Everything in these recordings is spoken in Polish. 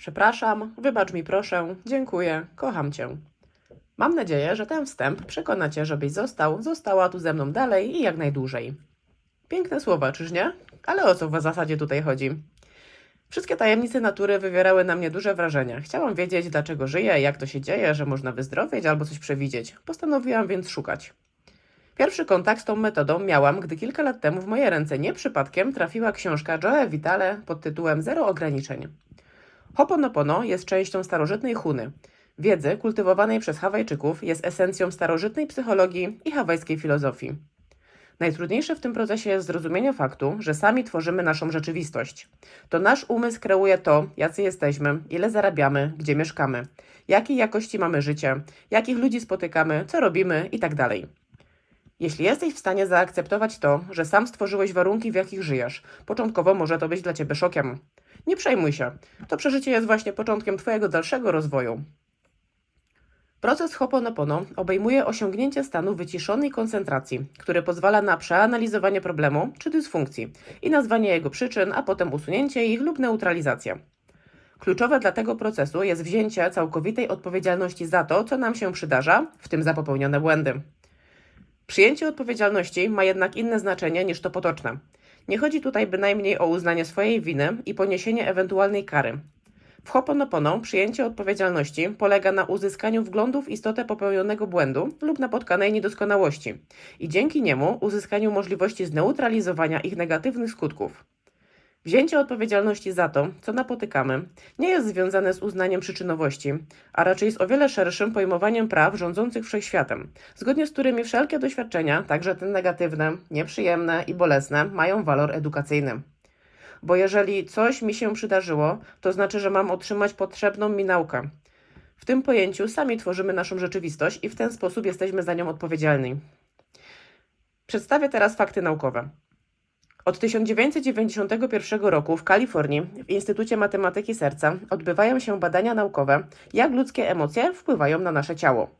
Przepraszam, wybacz mi proszę, dziękuję, kocham cię. Mam nadzieję, że ten wstęp przekona cię, żebyś został, została tu ze mną dalej i jak najdłużej. Piękne słowa, czyż nie? Ale o co w zasadzie tutaj chodzi? Wszystkie tajemnice natury wywierały na mnie duże wrażenie. Chciałam wiedzieć, dlaczego żyję, jak to się dzieje, że można wyzdrowieć albo coś przewidzieć. Postanowiłam więc szukać. Pierwszy kontakt z tą metodą miałam, gdy kilka lat temu w moje ręce nie przypadkiem trafiła książka Joe Vitale pod tytułem Zero ograniczeń. Hoponopono jest częścią starożytnej Huny. Wiedzy kultywowanej przez Hawajczyków jest esencją starożytnej psychologii i hawajskiej filozofii. Najtrudniejsze w tym procesie jest zrozumienie faktu, że sami tworzymy naszą rzeczywistość. To nasz umysł kreuje to, jacy jesteśmy, ile zarabiamy, gdzie mieszkamy, jakiej jakości mamy życie, jakich ludzi spotykamy, co robimy itd. Jeśli jesteś w stanie zaakceptować to, że sam stworzyłeś warunki, w jakich żyjesz, początkowo może to być dla ciebie szokiem. Nie przejmuj się, to przeżycie jest właśnie początkiem twojego dalszego rozwoju. Proces Hoponopono obejmuje osiągnięcie stanu wyciszonej koncentracji, który pozwala na przeanalizowanie problemu czy dysfunkcji i nazwanie jego przyczyn, a potem usunięcie ich lub neutralizację. Kluczowe dla tego procesu jest wzięcie całkowitej odpowiedzialności za to, co nam się przydarza, w tym za popełnione błędy. Przyjęcie odpowiedzialności ma jednak inne znaczenie niż to potoczne. Nie chodzi tutaj bynajmniej o uznanie swojej winy i poniesienie ewentualnej kary. W Hoponopono przyjęcie odpowiedzialności polega na uzyskaniu wglądu w istotę popełnionego błędu lub napotkanej niedoskonałości i dzięki niemu uzyskaniu możliwości zneutralizowania ich negatywnych skutków. Wzięcie odpowiedzialności za to, co napotykamy, nie jest związane z uznaniem przyczynowości, a raczej z o wiele szerszym pojmowaniem praw rządzących wszechświatem, zgodnie z którymi wszelkie doświadczenia, także te negatywne, nieprzyjemne i bolesne, mają walor edukacyjny. Bo jeżeli coś mi się przydarzyło, to znaczy, że mam otrzymać potrzebną mi naukę. W tym pojęciu sami tworzymy naszą rzeczywistość i w ten sposób jesteśmy za nią odpowiedzialni. Przedstawię teraz fakty naukowe. Od 1991 roku w Kalifornii w Instytucie Matematyki Serca odbywają się badania naukowe, jak ludzkie emocje wpływają na nasze ciało.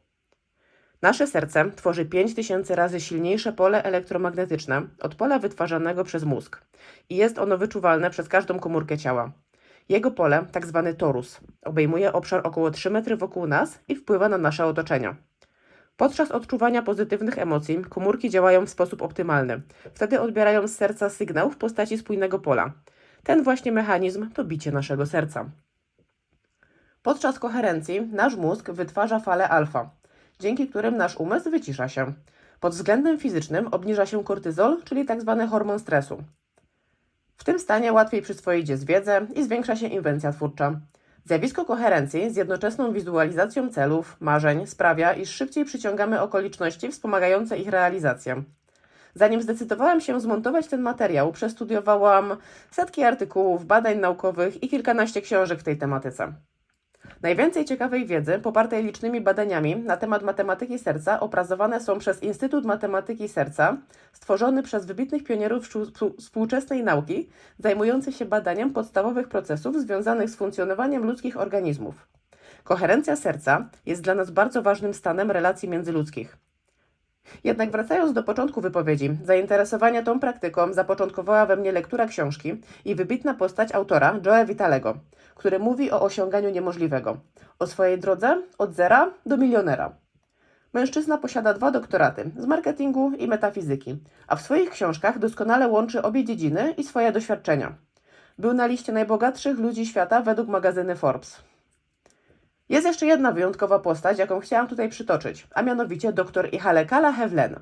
Nasze serce tworzy 5000 razy silniejsze pole elektromagnetyczne od pola wytwarzanego przez mózg i jest ono wyczuwalne przez każdą komórkę ciała. Jego pole, tak zwany torus, obejmuje obszar około 3 metry wokół nas i wpływa na nasze otoczenie. Podczas odczuwania pozytywnych emocji komórki działają w sposób optymalny. Wtedy odbierają z serca sygnał w postaci spójnego pola. Ten właśnie mechanizm to bicie naszego serca. Podczas koherencji nasz mózg wytwarza fale alfa, dzięki którym nasz umysł wycisza się. Pod względem fizycznym obniża się kortyzol, czyli tzw. hormon stresu. W tym stanie łatwiej przyswoić jest wiedzę i zwiększa się inwencja twórcza. Zjawisko koherencji z jednoczesną wizualizacją celów, marzeń sprawia, iż szybciej przyciągamy okoliczności wspomagające ich realizację. Zanim zdecydowałam się zmontować ten materiał, przestudiowałam setki artykułów, badań naukowych i kilkanaście książek w tej tematyce. Najwięcej ciekawej wiedzy, popartej licznymi badaniami na temat matematyki serca, opracowane są przez Instytut Matematyki Serca, stworzony przez wybitnych pionierów współ- współczesnej nauki, zajmujących się badaniem podstawowych procesów związanych z funkcjonowaniem ludzkich organizmów. Koherencja serca jest dla nas bardzo ważnym stanem relacji międzyludzkich. Jednak wracając do początku wypowiedzi, zainteresowanie tą praktyką zapoczątkowała we mnie lektura książki i wybitna postać autora Joe Vitalego, który mówi o osiąganiu niemożliwego, o swojej drodze od zera do milionera. Mężczyzna posiada dwa doktoraty z marketingu i metafizyki, a w swoich książkach doskonale łączy obie dziedziny i swoje doświadczenia. Był na liście najbogatszych ludzi świata według magazyny Forbes. Jest jeszcze jedna wyjątkowa postać, jaką chciałam tutaj przytoczyć, a mianowicie dr Ihalekala Hevlen.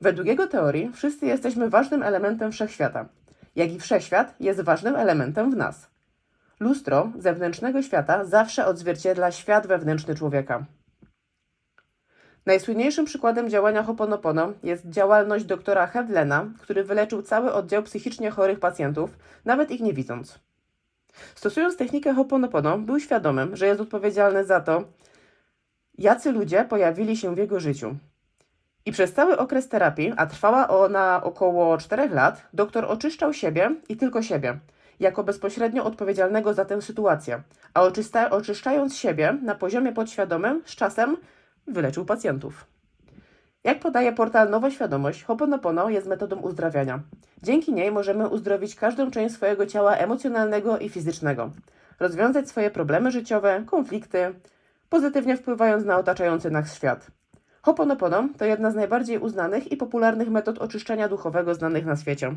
Według jego teorii wszyscy jesteśmy ważnym elementem wszechświata, jak i wszechświat jest ważnym elementem w nas. Lustro zewnętrznego świata zawsze odzwierciedla świat wewnętrzny człowieka. Najsłynniejszym przykładem działania Hoponopono jest działalność doktora Hevlena, który wyleczył cały oddział psychicznie chorych pacjentów, nawet ich nie widząc. Stosując technikę Hoponopono, był świadomym, że jest odpowiedzialny za to, jacy ludzie pojawili się w jego życiu. I przez cały okres terapii, a trwała ona około 4 lat, doktor oczyszczał siebie i tylko siebie, jako bezpośrednio odpowiedzialnego za tę sytuację, a oczyszczając siebie na poziomie podświadomym, z czasem wyleczył pacjentów. Jak podaje portal Nowa Świadomość, Hoponopono jest metodą uzdrawiania. Dzięki niej możemy uzdrowić każdą część swojego ciała emocjonalnego i fizycznego. rozwiązać swoje problemy życiowe, konflikty, pozytywnie wpływając na otaczający nas świat. Hoponopono to jedna z najbardziej uznanych i popularnych metod oczyszczenia duchowego znanych na świecie.